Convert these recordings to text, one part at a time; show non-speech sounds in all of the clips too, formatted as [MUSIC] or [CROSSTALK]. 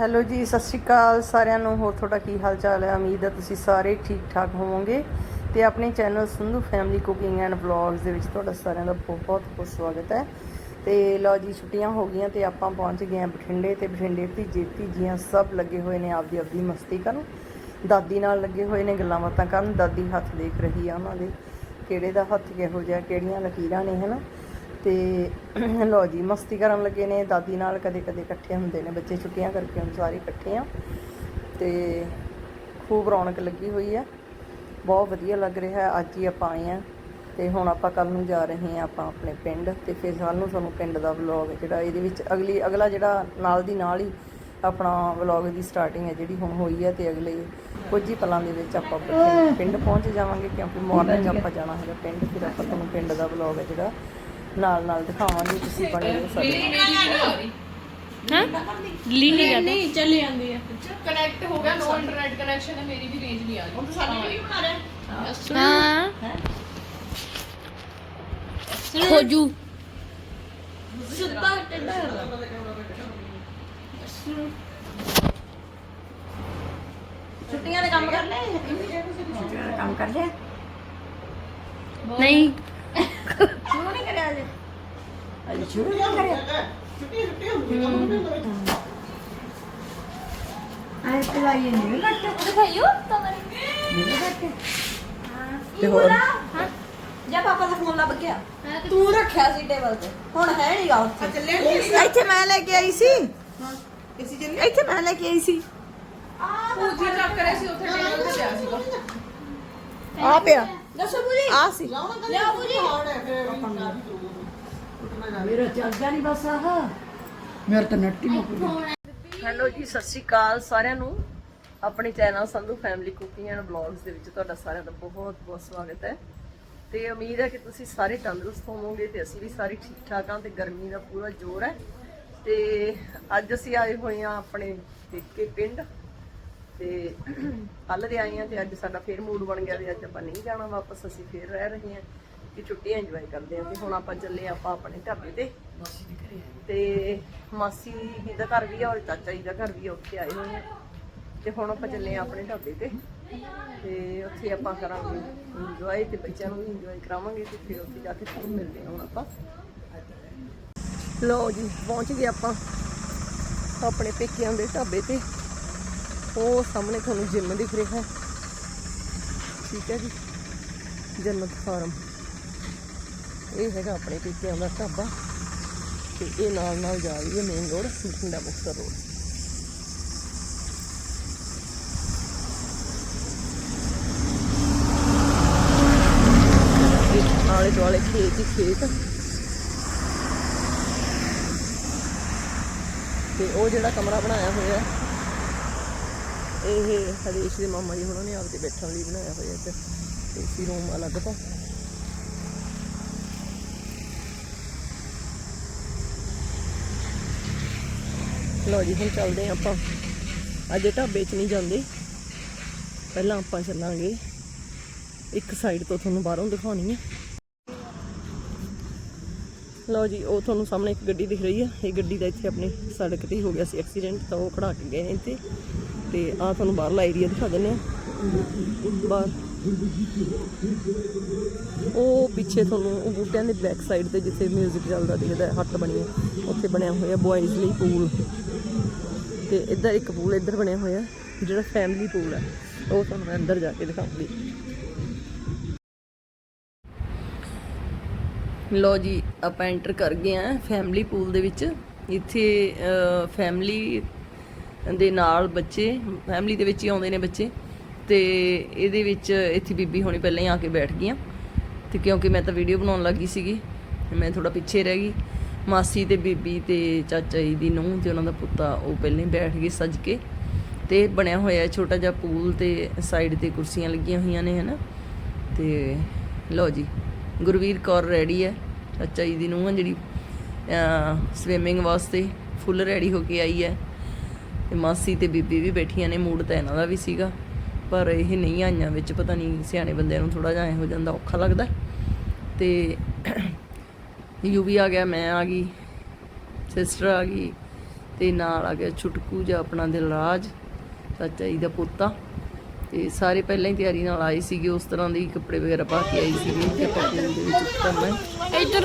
Hello ਜੀ, ਸਤਿ ਸ਼੍ਰੀ ਅਕਾਲ ਸਾਰਿਆਂ ਨੂੰ। ਹੋਰ ਤੁਹਾਡਾ ਕੀ ਹਾਲ ਚਾਲ ਹੈ? ਉਮੀਦ ਹੈ ਤੁਸੀਂ ਸਾਰੇ ਠੀਕ ਠਾਕ ਹੋਵੋਗੇ। ਤੇ ਆਪਣੇ channel Sandhu family cooking and vlogs ਦੇ ਵਿੱਚ ਤੁਹਾਡਾ ਸਾਰਿਆਂ ਦਾ ਬਹੁਤ ਬਹੁਤ ਸਵਾਗਤ ਹੈ। ਤੇ ਲਓ ਜੀ, ਛੁੱਟੀਆਂ ਹੋ ਗਈਆਂ ਤੇ ਆਪਾਂ ਪਹੁੰਚ ਗਏ ਹਾਂ ਬਠਿੰਡੇ ਤੇ ਬਠਿੰਡੇ ਭਤੀਜੇ ਭਤੀਜੀਆਂ ਸਭ ਲੱਗੇ ਹੋਏ ਨੇ ਆਪਦੀ ਆਪਦੀ ਮਸਤੀ ਕਰਨ। ਦਾਦੀ ਨਾਲ ਲੱਗੇ ਹੋਏ ਨੇ ਗੱਲਾਂ ਬਾਤਾਂ ਕਰਨ। ਦਾਦੀ ਹੱਥ ਦੇਖ ਰਹੀ ਆ ਉਹਨਾਂ ਦੇ। ਕਿਹੜੇ ਦਾ ਹੱਥ ਕਿਹੋ ਜਿਹਾ, ਕਿਹੜੀਆਂ ਲਕੀਰਾਂ ਨੇ, ਹਨਾ? ਤੇ [CLEARS THROAT] ਲਓ ਜੀ, ਮਸਤੀ ਕਰਨ ਲੱਗੇ ਨੇ, ਦਾਦੀ ਨਾਲ ਕਦੇ ਕਦੇ ਇਕੱਠੇ ਹੁੰਦੇ ਨੇ, ਬੱਚੇ ਛੁੱਟੀਆਂ ਕਰਕੇ ਹੁਣ ਸਾਰੇ ਇਕੱਠੇ ਆ। ਤੇ ਖੂਬ ਰੌਣਕ ਲੱਗੀ ਹੋਈ ਹੈ ਬਹੁਤ ਵਧੀਆ ਲੱਗ ਰਿਹਾ ਹੈ ਅੱਜ ਹੀ ਆਪਾਂ ਆਏ ਆ। ਤੇ ਹੁਣ ਆਪਾਂ ਕੱਲ ਨੂੰ ਜਾ ਰਹੇ ਹਾਂ ਆਪਾਂ ਆਪਣੇ ਪਿੰਡ। ਤੇ ਫਿਰ ਕੱਲ ਨੂੰ ਤੁਹਾਨੂੰ ਪਿੰਡ ਦਾ ਵਲੌਗ ਜਿਹੜਾ ਇਹਦੇ ਵਿੱਚ ਅਗਲੀ, ਅਗਲਾ ਜਿਹੜਾ ਨਾਲ ਦੀ ਨਾਲ ਹੀ ਆਪਣਾ ਵਲੌਗ ਦੀ ਸਟਾਰਟਿੰਗ ਹੈ ਜਿਹੜੀ ਹੁਣ ਹੋਈ ਹੈ ਤੇ ਅਗਲੇ ਕੁਝ ਹੀ ਪਲਾਂ ਦੇ ਵਿੱਚ ਆਪਾਂ ਪਿੰਡ ਪਹੁੰਚ ਜਾਵਾਂਗੇ, ਕਿਉਂਕਿ ਮਾਰਨਿੰਗ ਆਪਾਂ ਜਾਣਾ ਹੈਗਾ ਪਿੰਡ, ਫਿਰ ਆਪਾਂ ਤੁਹਾਨੂੰ ਪਿੰਡ ਦਾ ਵਲੌਗ ਹੈ ਜਿਹੜਾ ਨਾਲ ਨਾਲ ਦਿਖਾਵਾਂਗੇ ਤੁਸੀਂ ਬਣੇ ਰਹੋ ਸਾਡੇ। ਹਾਂ ਦਿੱਲੀ ਨਹੀਂ ਜਾਂਦਾ ਨਹੀਂ ਚੱਲੀ ਜਾਂਦੀ ਹੈ ਕਨੈਕਟ ਹੋ ਗਿਆ ਨੋ ਇੰਟਰਨੈਟ ਕਨੈਕਸ਼ਨ ਹੈ ਮੇਰੀ ਵੀ ਰੇਂਜ ਨਹੀਂ ਆ ਰਹੀ। ਹੁਣ ਸਾਨੂੰ ਵੀ ਬਣਾ ਰਿਹਾ ਹਾਂ। ਖੋਜੂ। ਸੁੱਤਾ ਟੱਡਾ ਛੁੱਟੀਆਂ ਦੇ ਕੰਮ ਕਰ ਲੈ ਕੰਮ ਕਰ ਲਿਆ? ਨਹੀਂ ਸ਼ੁਰੂ ਨਹੀਂ ਕਰਿਆ ਅਜੇ ਸ਼ੁਰੂ ਨਹੀਂ ਕਰਿਆ ਆਏ ਪਲਾਈ ਨਹੀਂ ਕੱਟ ਦਿਖਾਈਓ ਤਮਰੇ ਨਹੀਂ ਕੱਟ ਤੇ ਹੋਰ ਜਾਂ ਪਾਪਾ ਦਾ ਫੋਨ ਲੱਭ ਗਿਆ ਤੂੰ ਰੱਖਿਆ ਸੀ। ਟੇਬਲ ਤੇ ਹੁਣ ਹੈ ਨਹੀਂਗਾ ਉੱਥੇ ਇੱਥੇ ਮੈਂ ਲੈ ਕੇ ਆਈ ਸੀ ਇੱਥੇ ਮੈਂ ਲੈ ਕੇ ਆਈ ਸੀ ਪੂਜੀ ਕਰੇ ਸੀ ਉੱਥੇ ਟੇਬਲ ਤੇ ਪਿਆ ਸੀਗਾ ਆ ਪਿਆ ਦੱਸੋ ਆ ਸੀ ਮੇਰਾ ਚੱਲਦਾ ਨਹੀਂ ਬਸ ਆਹ। ਮੇਰਾ ਤਾਂ ਨੱਟੀ ਮੁੱਕ ਹੈਲੋ ਜੀ, ਸਤਿ ਸ਼੍ਰੀ ਅਕਾਲ ਸਾਰਿਆਂ ਨੂੰ। ਆਪਣੇ channel Sandhu family cooking and vlogs ਦੇ ਵਿੱਚ ਤੁਹਾਡਾ ਸਾਰਿਆਂ ਦਾ ਬਹੁਤ ਬਹੁਤ ਸਵਾਗਤ ਹੈ। ਤੇ ਉਮੀਦ ਹੈ ਕਿ ਤੁਸੀਂ ਸਾਰੇ ਤੰਦਰੁਸਤ ਹੋਵੋਗੇ ਤੇ ਅਸੀਂ ਵੀ ਸਾਰੇ ਠੀਕ ਠਾਕ ਹਾਂ ਤੇ ਗਰਮੀ ਦਾ ਪੂਰਾ ਜ਼ੋਰ ਹੈ। ਤੇ ਅੱਜ ਅਸੀਂ ਆਏ ਹੋਏ ਹਾਂ ਆਪਣੇ ਪੇਕੇ ਪਿੰਡ। ਤੇ ਕੱਲ ਦੇ ਆਏ ਹਾਂ ਤੇ ਅੱਜ ਸਾਡਾ ਫੇਰ ਮੂਡ ਬਣ ਗਿਆ ਤੇ ਅੱਜ ਆਪਾਂ ਨਹੀਂ ਜਾਣਾ ਵਾਪਸ, ਅਸੀਂ ਫੇਰ ਰਹਿ ਰਹੇ ਹਾਂ। ਕਿ ਛੁੱਟੀਆਂ ਇੰਜੋਏ ਕਰਦੇ ਹਾਂ ਤੇ ਹੁਣ ਆਪਾਂ ਚੱਲੇ ਆਪਾਂ ਆਪਣੇ ਢਾਬੇ ਤੇ। ਤੇ ਮਾਸੀ ਜੀ ਦਾ ਘਰ ਵੀ ਆ ਔਰ ਚਾਚਾ ਜੀ ਦਾ ਘਰ ਵੀ ਆ, ਉੱਥੇ ਆਏ ਹੋਏ ਆ। ਤੇ ਹੁਣ ਆਪਾਂ ਚੱਲੇ ਆ ਆਪਣੇ ਢਾਬੇ ਤੇ। ਤੇ ਉੱਥੇ ਆਪਾਂ ਕਰਾਂਗੇ ਇੰਜੋਏ ਤੇ ਬੱਚਿਆਂ ਨੂੰ ਵੀ ਇੰਜੋਏ ਕਰਾਵਾਂਗੇ ਤੇ ਫਿਰ ਉੱਥੇ ਜਾ ਕੇ ਤੁਹਾਨੂੰ ਮਿਲਦੇ ਹਾਂ ਹੁਣ ਆਪਾਂ। ਲਓ ਜੀ ਪਹੁੰਚ ਗਏ ਆਪਾਂ ਆਪਣੇ ਪੇਕਿਆਂ ਦੇ ਢਾਬੇ ਤੇ। ਉਹ ਸਾਹਮਣੇ ਤੁਹਾਨੂੰ ਜਿੰਮ ਦਿਖ ਰਿਹਾ ਹੈ। ਠੀਕ ਹੈ ਜੀ ਜੰਨਤ ਫਾਰਮ ਇਹ ਹੈਗਾ ਆਪਣੇ ਪੀਪਿਆਂ ਦਾ ਢਾਬਾ। ਤੇ ਇਹ ਨਾਲ ਨਾਲ ਜਾ ਰਹੀ ਹੈ main road Bathinda Muktsar road ਆਲੇ ਦੁਆਲੇ ਖੇਤ ਹੀ ਖੇਤ। ਤੇ ਉਹ ਜਿਹੜਾ ਕਮਰਾ ਬਣਾਇਆ ਹੋਇਆ, ਇਹ ਹਰੀਸ਼ ਦੇ ਮਾਮਾ ਜੀ ਉਹਨਾਂ ਨੇ ਆਪਦੇ ਬੈਠਣ ਲਈ ਬਣਾਇਆ ਹੋਇਆ ਇੱਥੇ। ਏਸੀ ਰੂਮ ਅਲੱਗ ਤੋਂ। ਲਓ ਜੀ, ਹੁਣ ਚੱਲਦੇ ਹਾਂ ਆਪਾਂ। ਅੱਜ ਢਾਬੇ 'ਚ ਨਹੀਂ ਜਾਂਦੇ। ਪਹਿਲਾਂ ਆਪਾਂ ਚੱਲਾਂਗੇ। ਇੱਕ ਸਾਈਡ ਤੋਂ ਤੁਹਾਨੂੰ ਬਾਹਰੋਂ ਦਿਖਾਉਣੀ ਹੈ ਲਓ ਜੀ, ਉਹ ਤੁਹਾਨੂੰ ਸਾਹਮਣੇ ਇੱਕ ਗੱਡੀ ਦਿਖ ਰਹੀ ਆ। ਇਹ ਗੱਡੀ ਦਾ ਇੱਥੇ ਆਪਣੀ ਸੜਕ ਤੇ ਹੀ ਹੋ ਗਿਆ ਸੀ ਐਕਸੀਡੈਂਟ ਤਾਂ ਉਹ ਖੜਾ ਕੇ ਗਏ ਨੇ ਇੱਥੇ। ਤੇ ਆ ਤੁਹਾਨੂੰ ਬਾਹਰਲਾ ਏਰੀਆ ਦਿਖਾ ਦਿੰਦੇ ਆ। ਬਾਹਰ। ਉਹ ਪਿੱਛੇ ਤੁਹਾਨੂੰ ਉਹ ਬੂਟਿਆਂ ਦੇ ਬੈਕ ਸਾਈਡ ਤੇ ਜਿੱਥੇ 뮤직 ਚੱਲਦਾ ਦਿਖਦਾ ਹੱਟ ਬਣੀ ਹੈ, ਉੱਥੇ ਬਣਿਆ ਹੋਇਆ ਬॉयਜ਼ ਲਈ ਪੂਲ ਤੇ ਇੱਧਰ ਇੱਕ ਪੂਲ ਇੱਧਰ ਬਣਿਆ ਹੋਇਆ ਜਿਹੜਾ ਫੈਮਿਲੀ ਪੂਲ ਹੈ। ਉਹ ਤੁਹਾਨੂੰ ਮੈਂ ਅੰਦਰ ਜਾ ਕੇ ਦਿਖਾਉਂਗੀ। ਲੋ ਜੀ, ਆਪਾਂ ਐਂਟਰ ਕਰ ਗਏ ਆ ਫੈਮਿਲੀ ਪੂਲ ਦੇ ਵਿੱਚ। ਇੱਥੇ ਫੈਮਿਲੀ ਦੇ ਨਾਲ ਬੱਚੇ ਫੈਮਿਲੀ ਦੇ ਵਿੱਚ ਹੀ ਆਉਂਦੇ ਨੇ ਬੱਚੇ। ਤੇ ਇਹਦੇ ਵਿੱਚ ਇੱਥੇ ਬੀਬੀ ਹੋਣੀ ਪਹਿਲਾਂ ਹੀ ਆ ਕੇ ਬੈਠ ਗਈਆਂ। ਤੇ ਕਿਉਂਕਿ ਮੈਂ ਤਾਂ ਵੀਡੀਓ ਬਣਾਉਣ ਲੱਗੀ ਸੀਗੀ, ਮੈਂ ਥੋੜਾ ਪਿੱਛੇ ਰਹਿ ਗਈ। ਮਾਸੀ ਤੇ ਬੀਬੀ ਤੇ ਚਾਚਾ ਜੀ ਦੀ ਨੂੰਹ ਤੇ ਉਹਨਾਂ ਦਾ ਪੁੱਤਾ, ਉਹ ਪਹਿਲਾਂ ਹੀ ਬੈਠ ਗਏ ਸੱਜ ਕੇ। ਤੇ ਬਣਿਆ ਹੋਇਆ ਹੈ ਛੋਟਾ ਜਿਹਾ ਪੂਲ ਤੇ ਸਾਈਡ ਤੇ ਕੁਰਸੀਆਂ ਲੱਗੀਆਂ ਹੋਈਆਂ ਨੇ, ਹਨਾ? ਤੇ ਲਓ ਜੀ, ਗੁਰਵੀਰ ਕੌਰ ਰੈਡੀ ਹੈ। ਚਾਚਾ ਜੀ ਦੀ ਨੂੰਹ ਆ ਜਿਹੜੀ ਸਵਿਮਿੰਗ ਵਾਸਤੇ ਫੁੱਲ ਰੈਡੀ ਹੋ ਕੇ ਆਈ ਹੈ। ਤੇ ਮਾਸੀ ਤੇ ਬੀਬੀ ਵੀ ਬੈਠੀਆਂ ਨੇ, ਮੂਡ ਤਾਂ ਇਹਨਾਂ ਦਾ ਵੀ ਸੀਗਾ। ਪਰ ਇਹ ਨਹੀਂ ਆਈਆਂ ਵਿੱਚ ਪਤਾ ਨਹੀਂ ਸਿਆਣੇ ਬੰਦਿਆਂ ਨੂੰ ਥੋੜਾ ਜਿਹਾ ਐ ਹੋ ਜਾਂਦਾ ਔਖਾ ਲੱਗਦਾ। ਤੇ ਯੂ ਵੀ ਆ ਗਿਆ ਮੈਂ ਆ ਗਈ ਸਿਸਟਰ ਆ ਗਈ ਤੇ ਨਾਲ ਆ ਗਿਆ ਛੁਟਕੂ ਜਾਂ ਆਪਣਾ ਦਿਲਰਾਜ ਚਾਚਾ ਜੀ ਦਾ ਪੋਤਾ। ਤੇ ਸਾਰੇ ਪਹਿਲਾਂ ਹੀ ਤਿਆਰੀ ਨਾਲ ਆਏ ਸੀਗੇ ਉਸ ਤਰ੍ਹਾਂ ਦੇ ਕੱਪੜੇ ਵਗੈਰਾ ਪਾ ਕੇ ਆਏ ਸੀਗੇ। ਤੇ ਪੂਲ ਦੇ ਵਿੱਚ ਹੈ ਇੱਧਰ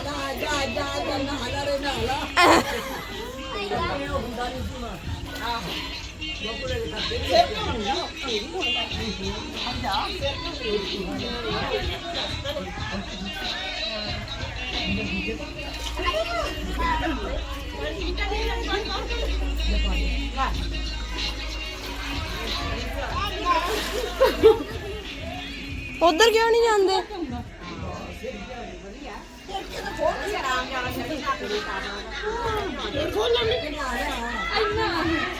ਲਓ ਕਿਤੇ ਮਰਜ਼ੀ ਉਧਰ ਕਿਉਂ ਨਹੀਂ ਜਾਂਦੇ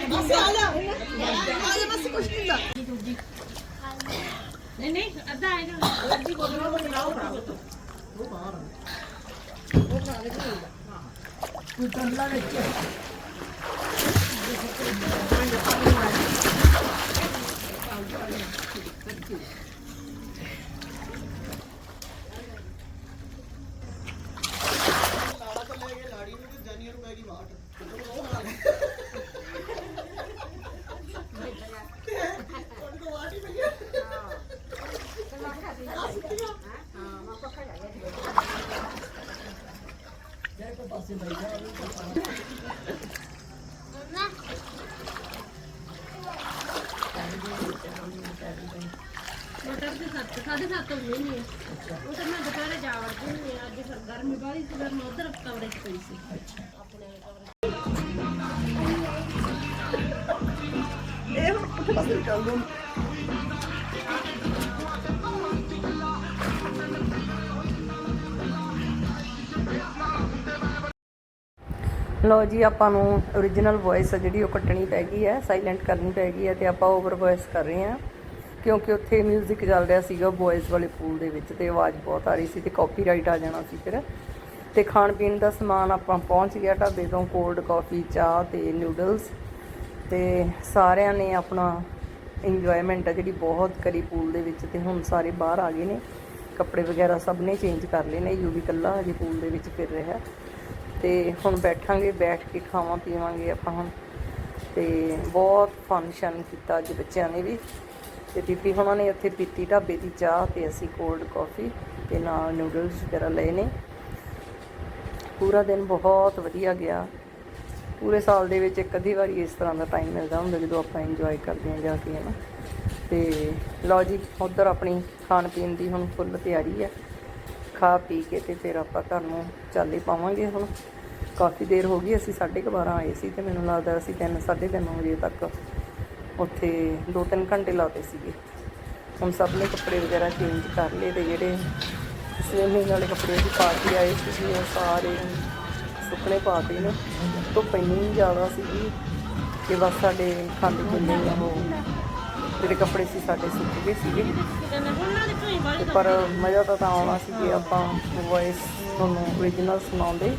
ਬਸ ਆ ਜਾ ਆ ਜਾ ਬਸ ਕੁਛ ਨਹੀਂ ਦਾ ਨਹੀਂ ਨਹੀਂ ਅੱਧਾ ਹੈ ਨਾ ਜੀ ਕੋਲੋਂ ਬਣਾਓ ਭਰਾ ਉਹ ਬਾਹਰ ਉਹ ਭਰਾ ਦੇ ਕੋਲ ਕੋਈ ਤੰਲਾ ਵਿੱਚ Thank you. ਮਟਰ ਦੇ ਸੱਤ ਸਾਢੇ ਸੱਤ ਹੁੰਦੇ ਨੇ ਉਹ ਤਾਂ ਮੈਂ ਦੁਪਹਿਰੇ ਜਾ ਵੜਦੀ ਹੁੰਦੀ ਹਾਂ। ਅੱਜ ਫਿਰ ਗਰਮੀ ਬਾਹਲੀ ਸੀ ਗਰਮ ਉਧਰ ਕਮਰੇ 'ਚ ਪਈ ਸੀ ਆਪਣੇ ਕਮਰੇ 'ਚ। ਇਹ ਹੁਣ ਉੱਥੇ ਬਸ ਚੱਲ ਦੋ ਲੋ ਜੀ, ਆਪਾਂ ਨੂੰ origignal voice ਜਿਹੜੀ ਉਹ ਕੱਟਣੀ ਪੈ ਗਈ ਹੈ ਸਾਇਲੈਂਟ ਕਰਨੀ ਪੈ ਗਈ ਹੈ ਤੇ ਆਪਾਂ ਓਵਰ voice ਕਰ ਰਹੇ ਹਾਂ। ਕਿਉਂਕਿ ਉੱਥੇ 뮤직 ਚੱਲ ਰਿਹਾ ਸੀਗਾ ਬॉयਜ਼ ਵਾਲੇ ਪੂਲ ਦੇ ਵਿੱਚ ਤੇ ਆਵਾਜ਼ ਬਹੁਤ ਆ ਰਹੀ ਸੀ ਤੇ ਕਾਪੀਰਾਈਟ ਆ ਜਾਣਾ ਸੀ ਫਿਰ। ਤੇ ਖਾਣ ਪੀਣ ਦਾ ਸਮਾਨ ਆਪਾਂ ਪਹੁੰਚ ਗਿਆ ਢਾਬੇ ਤੋਂ ਕੋਲਡ ਕਾਫੀ ਚਾਹ ਤੇ ਨੂਡਲਸ ਤੇ ਸਾਰਿਆਂ ਨੇ ਆਪਣਾ ਇੰਜੋਏਮੈਂਟ ਆ ਜਿਹੜੀ ਬਹੁਤ ਕਰੀ ਪੂਲ ਦੇ ਵਿੱਚ ਤੇ ਹੁਣ ਸਾਰੇ ਬਾਹਰ ਆ ਗਏ ਨੇ। ਕੱਪੜੇ ਵਗੈਰਾ ਸਭ ਨੇ ਚੇਂਜ ਕਰ ਲਏ ਨੇ ਯੂਵੀ ਕੱਲਾ ਹਜੇ ਪੂਲ ਦੇ ਵਿੱਚ ਫਿਰ ਰਿਹਾ। ਤੇ ਹੁਣ ਬੈਠਾਂਗੇ, ਬੈਠ ਕੇ ਖਾਵਾਂ ਪੀਵਾਂਗੇ ਆਪਾਂ ਹੁਣ। ਤੇ ਬਹੁਤ ਫੰਕਸ਼ਨ ਕੀਤਾ ਅੱਜ ਬੱਚਿਆਂ ਨੇ ਵੀ। ਤੇ ਬੀਬੀ ਹੁਣਾਂ ਨੇ ਉੱਥੇ ਪੀਤੀ ਢਾਬੇ ਦੀ ਚਾਹ ਤੇ ਅਸੀਂ ਕੋਲਡ ਕਾਫੀ ਤੇ ਨਾਲ ਨੂਡਲਸ ਵਗੈਰਾ ਲਏ ਨੇ। ਪੂਰਾ ਦਿਨ ਬਹੁਤ ਵਧੀਆ ਗਿਆ। ਪੂਰੇ ਸਾਲ ਦੇ ਵਿੱਚ ਇੱਕ ਅੱਧੀ ਵਾਰੀ ਇਸ ਤਰ੍ਹਾਂ ਦਾ ਟਾਈਮ ਮਿਲਦਾ ਹੁੰਦਾ ਜਦੋਂ ਆਪਾਂ ਇੰਜੋਏ ਕਰਦੇ ਹਾਂ ਜਾ ਕੇ, ਹਨਾ। ਤੇ ਲਓ ਜੀ, ਉਧਰ ਆਪਣੀ ਖਾਣ ਪੀਣ ਦੀ ਹੁਣ ਫੁੱਲ ਤਿਆਰੀ ਹੈ। ਖਾ ਪੀ ਕੇ ਤੇ ਫਿਰ ਆਪਾਂ ਘਰ ਨੂੰ ਚੱਲੇ ਪਾਵਾਂਗੇ ਹੁਣ। ਕਾਫੀ ਦੇਰ ਹੋ ਗਈ, ਅਸੀਂ 12:30 ਆਏ ਸੀ ਤੇ ਮੈਨੂੰ ਲੱਗਦਾ ਅਸੀਂ 3 3:30 ਵਜੇ ਤੱਕ ਉੱਥੇ 2-3 ਘੰਟੇ ਲਾਤੇ ਸੀਗੇ। ਹੁਣ ਸਭ ਨੇ ਕੱਪੜੇ ਵਗੈਰਾ ਚੇਂਜ ਕਰ ਲਏ ਤੇ ਜਿਹੜੇ ਸਵਿਮਿੰਗ ਵਾਲੇ ਕੱਪੜੇ ਅਸੀਂ ਪਾ ਕੇ ਆਏ ਸੀ ਉਹ ਸਾਰੇ ਸੁੱਕਣੇ ਪਾਤੇ ਨੇ। ਧੁੱਪ ਇੰਨੀ ਜ਼ਿਆਦਾ ਸੀਗੀ ਕਿ ਬਸ ਸਾਡੇ ਖਾਂਦੇ ਪੀਂਦੇ ਹੀ ਉਹ ਜਿਹੜੇ ਕੱਪੜੇ ਸੀ, ਸਾਡੇ ਸੁੱਕ ਗਏ ਸੀਗੇ। ਪਰ ਮਜ਼ਾ ਤਾਂ ਤਾਂ ਆਉਣਾ ਸੀ ਕਿ ਆਪਾਂ ਵੌਇਸ ਤੁਹਾਨੂੰ origignal ਸੁਣਾਉਂਦੇ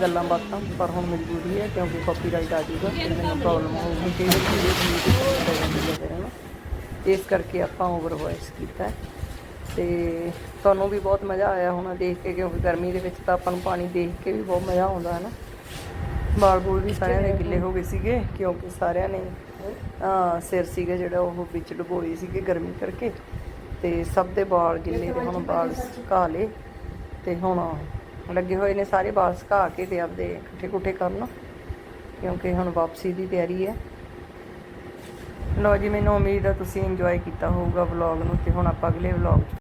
ਗੱਲਾਂ ਬਾਤਾਂ, ਪਰ ਹੁਣ ਮਜਬੂਰੀ ਹੈ ਕਿਉਂਕਿ ਕਾਪੀਰਾਈਟ ਆ ਜਾਊਗਾ ਤੇ ਮੈਨੂੰ ਪ੍ਰੋਬਲਮ ਹੋਊਗੀ ਕਿ ਇਹ ਵੀਡੀਓ ਪੈ ਜਾਂਦੀ ਹੈ ਫਿਰ ਹਨਾ ਇਸ ਕਰਕੇ ਆਪਾਂ ਓਵਰ ਵੌਇਸ ਕੀਤਾ ਹੈ। ਤੇ ਤੁਹਾਨੂੰ ਵੀ ਬਹੁਤ ਮਜ਼ਾ ਆਇਆ ਹੋਣਾ ਦੇਖ ਕੇ, ਕਿਉਂਕਿ ਗਰਮੀ ਦੇ ਵਿੱਚ ਤਾਂ ਆਪਾਂ ਨੂੰ ਪਾਣੀ ਦੇਖ ਕੇ ਵੀ ਬਹੁਤ ਮਜ਼ਾ ਆਉਂਦਾ ਹੈ ਨਾ। ਬਾਲ ਬੂਲ ਵੀ ਸਾਰਿਆਂ ਦੇ ਗਿੱਲੇ ਹੋ ਗਏ ਸੀਗੇ, ਕਿਉਂਕਿ ਸਾਰਿਆਂ ਨੇ ਸਿਰ ਸੀਗਾ ਜਿਹੜਾ ਉਹ ਵਿੱਚ ਡੁਬੋਏ ਸੀਗੇ ਗਰਮੀ ਕਰਕੇ। ਤੇ ਸਭ ਦੇ ਬਾਲ ਗਿੱਲੇ ਤੇ ਹੁਣ ਬਾਲ ਸੁਕਾ ਲਏ ਤੇ ਹੁਣ ਲੱਗੇ ਹੋਏ ਨੇ ਸਾਰੇ ਬਾਲ ਸੁਕਾ ਕੇ ਤੇ ਆਪਦੇ ਇਕੱਠੇ ਕੁੱਠੇ ਕਰਨ, ਕਿਉਂਕਿ ਹੁਣ ਵਾਪਸੀ ਦੀ ਤਿਆਰੀ ਹੈ। ਲੋ ਜੀ, ਮੈਨੂੰ ਉਮੀਦ ਆ ਤੁਸੀਂ ਇੰਜੋਏ ਕੀਤਾ ਹੋਊਗਾ ਵਲੌਗ ਨੂੰ ਤੇ ਹੁਣ ਆਪਾਂ ਅਗਲੇ ਵਲੌਗ